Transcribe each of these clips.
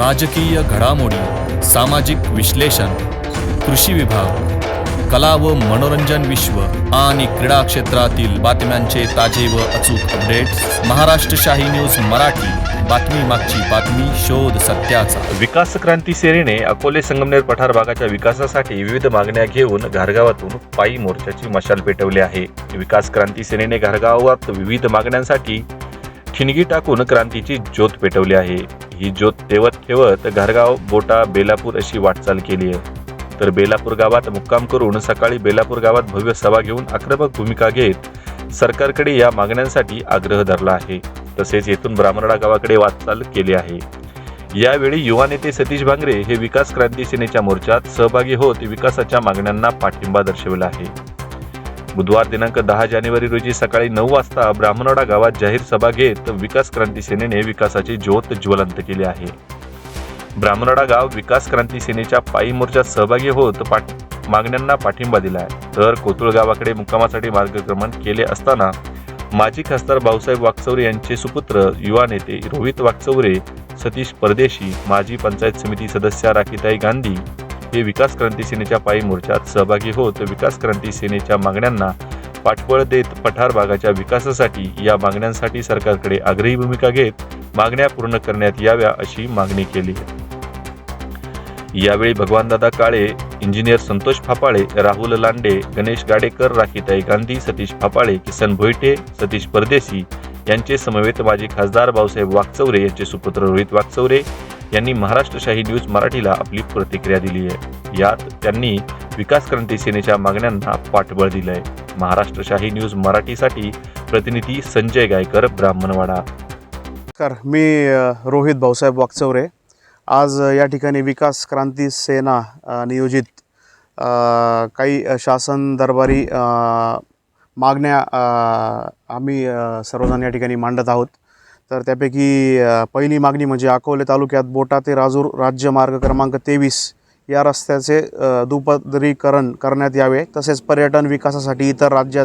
राजकीय घडामोडी सामाजिक विश्लेषण कृषी विभाग कला व मनोरंजन विश्व आणि क्रीडा क्षेत्रातील बातम्यांचे ताजे व अचूक अपडेट्स महाराष्ट्र शाही न्यूज मराठी. बातमी मागची बातमी शोध सत्याचा. विकास क्रांती सेनेने अकोले संगमनेर पठार भागाच्या विकासासाठी विविध मागण्या घेऊन घारगावातून पायी मोर्चाची मशाल पेटवली आहे. विकास क्रांती सेनेने घारगावात विविध मागण्यांसाठी ठिणगी टाकून क्रांतीची ज्योत पेटवली आहे. ही ज्योत तेवत ठेवत घारगाव बोटा बेलापूर अशी वाटचाल केली आहे. तर बेलापूर गावात मुक्काम करून सकाळी बेलापूर गावात भव्य सभा घेऊन आक्रमक भूमिका घेत सरकारकडे या मागण्यांसाठी आग्रह धरला आहे. तसेच येथून ब्राह्मणडा गावाकडे वाटचाल केली आहे. यावेळी युवा नेते सतीश भांगरे हे विकास क्रांती सेनेच्या मोर्चात सहभागी होत विकासाच्या मागण्यांना पाठिंबा दर्शविला आहे. बुधवार दिनांक दहा जानेवारी रोजी सकाळी नऊ वाजता ब्राह्मणवाडा गावात जाहीर सभा घेत विकास क्रांती सेनेने विकासाची ज्योत ज्वलंत केली आहे. ब्राह्मणवाडा गाव विकास क्रांती सेनेच्या पायी मोर्चात सहभागी होत पाठ मागण्यांना पाठिंबा दिला आहे तर कोतुळ गावाकडे मुक्कामासाठी मार्गक्रमण केले असताना माजी खासदार भाऊसाहेब वाकचौरे यांचे सुपुत्र युवा नेते रोहित वाकचौरे सतीश परदेशी माजी पंचायत समिती सदस्या राखीताई गांधी हे विकास क्रांती सेनेच्या पायी मोर्चात सहभागी होत विकास क्रांती सेनेच्या मागण्यांना पाठबळ देत पठार भागाच्या विकासासाठी या मागण्यांसाठी सरकारकडे आग्रही भूमिका घेत मागण्या पूर्ण करण्यात याव्या अशी मागणी केली. यावेळी भगवानदादा काळे इंजिनियर संतोष फापाळे राहुल लांडे गणेश गाडेकर राखीताई गांधी सतीश फापाळे किसन भोईटे सतीश परदेशी यांचे समवेत माजी खासदार भाऊसाहेब वागचौरे यांचे सुपुत्र रोहित वागचौरे यांनी महाराष्ट्रशाही न्यूज मराठीला आपली प्रतिक्रिया दिली आहे. यात त्यांनी विकास क्रांती सेनेच्या मागण्यांना पाठबळ दिलं आहे महाराष्ट्रशाही न्यूज मराठीसाठी प्रतिनिधी संजय गायकर ब्राह्मणवाडा. नमस्कार मी रोहित भाऊसाहेब वागचौरे आज या ठिकाणी विकास क्रांती सेना नियोजित काही शासन दरबारी मागण्या आम्ही सर्वजण या ठिकाणी मांडत आहोत. तर त्यापैकी पहिली मागणी म्हणजे अकोले तालुक्यात बोटा ते राजूर राज्य मार्ग क्रमांक तेवीस या रस्त्याचे दुपदरीकरण करण्यात यावे. तसेच पर्यटन विकासासाठी इतर राज्या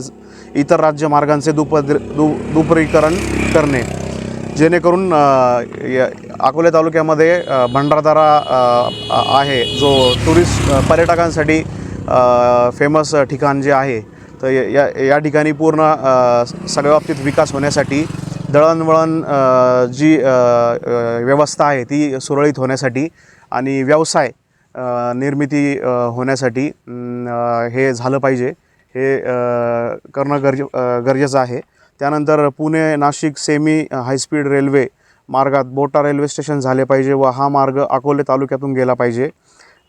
इतर राज्य मार्गांचे दुपदरी दु दुपरीकरण करणे. जेणेकरून अकोले तालुक्यामध्ये भंडारदारा आहे. जो टुरिस्ट पर्यटकांसाठी फेमस ठिकाण जे आहे तर या- या ठिकाणी पूर्ण सगळ्या बाबतीत विकास होण्यासाठी दळणवळण जी व्यवस्था आहे ती सुरळीत होण्यासाठी आणि व्यवसाय निर्मिती होण्यासाठी हे झालं पाहिजे. हे करणं गरजे गरजेचं आहे. त्यानंतर Pune Nashik semi high speed railway मार्गात बोटा रेल्वे स्टेशन झाले पाहिजे व हा मार्ग अकोले तालुक्यातून गेला पाहिजे.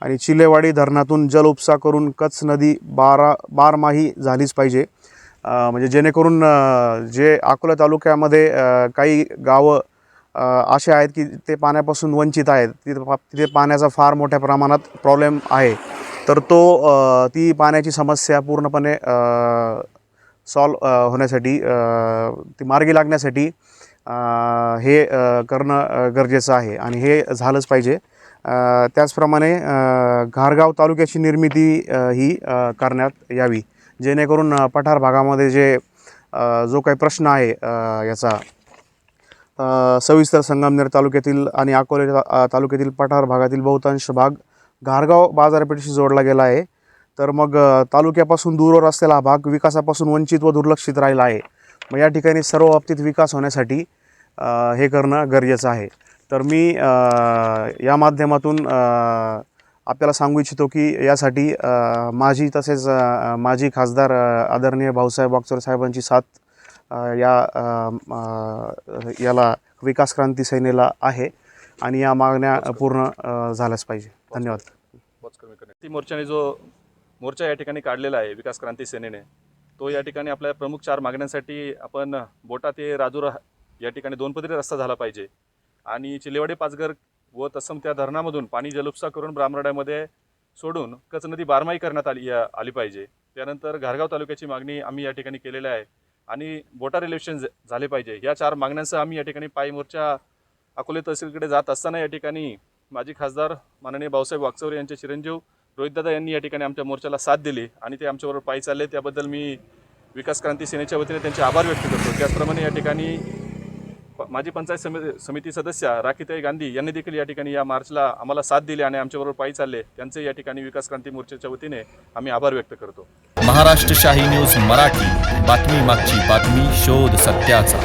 आणि चिलेवाडी धरणातून जल उपसा करून कच्छ नदी बारा बारमाही झालीच पाहिजे. म्हणजे जेणेकरून जे अकोला तालुक्यामध्ये काही गावं असे आहेत की ते पाण्यापासून वंचित आहेत तिथे तिथे पाण्याचा फार मोठ्या प्रमाणात प्रॉब्लेम आहे. तर तो ती पाण्याची समस्या पूर्णपणे सॉल्व होण्यासाठी ती मार्गी लागण्यासाठी हे करणं गरजेचं आहे आणि हे झालंच पाहिजे. त्याचप्रमाणे घारगाव तालुक्याची निर्मिती ही करण्यात यावी. जेणेकरून पठार भागामध्ये जे जो काही प्रश्न आहे याचा सविस्तर संगमनेर तालुक्यातील आणि अकोले तालुक्यातील पठार भागातील बहुतांश भाग घारगाव बाजारपेठेशी जोडला गेला आहे. तर मग तालुक्यापासून दूरवर असलेला हा भाग विकासापासून वंचित व दुर्लक्षित राहिला आहे. मग या ठिकाणी सर्व बाबतीत विकास होण्यासाठी हे करणं गरजेचं आहे. तर मी या माध्यमातून आपल्याला सांगू इच्छितो की यासाठी माझी तसेच माजी खासदार आदरणीय भाऊसाहेब वागचोर साहेबांची साथ या याला विकास क्रांती सेनेला आहे आणि या मागण्या पूर्ण झाल्याच पाहिजे. धन्यवाद. ती मोर्चाने जो मोर्चा या ठिकाणी काढलेला आहे विकास क्रांती सेनेने तो या ठिकाणी आपल्या प्रमुख चार मागण्यांसाठी आपण बोटा ते राजूर या ठिकाणी दोन पदरी रस्ता झाला पाहिजे. आणि चिलेवाडी पाचघर व तसम त्या धरणामधून पाणी जलुपसा करून ब्राह्मणाड्यामध्ये सोडून कच नदी बारमाही करण्यात आली आली पाहिजे. त्यानंतर घारगाव तालुक्याची मागणी आम्ही या ठिकाणी केलेली आहे आणि बोटा रिलेशन झाले पाहिजे. या चार मागण्यांसह आम्ही या ठिकाणी पायी मोर्चा अकोले तहसीलकडे जात असताना या ठिकाणी माजी खासदार माननीय भाऊसाहेब वागचौरे यांचे चिरंजीव रोहितदादा यांनी या ठिकाणी आमच्या मोर्चाला साथ दिली आणि ते आमच्याबरोबर पायी चालले. त्याबद्दल मी विकास क्रांती सेनेच्या वतीने त्यांचे आभार व्यक्त करतो. त्याचप्रमाणे या ठिकाणी माजी पंचायत समिती समिती सदस्या राखीताई गांधी यांनी देखील या ठिकाणी या मार्चला आम्हाला साथ दिली आणि आमच्याबरोबर पायी चालले. त्यांचे या ठिकाणी विकास क्रांती मोर्चाच्या वतीने आम्ही आभार व्यक्त करतो. महाराष्ट्र शाही न्यूज मराठी. बातमी मागची बातमी शोध सत्याचा.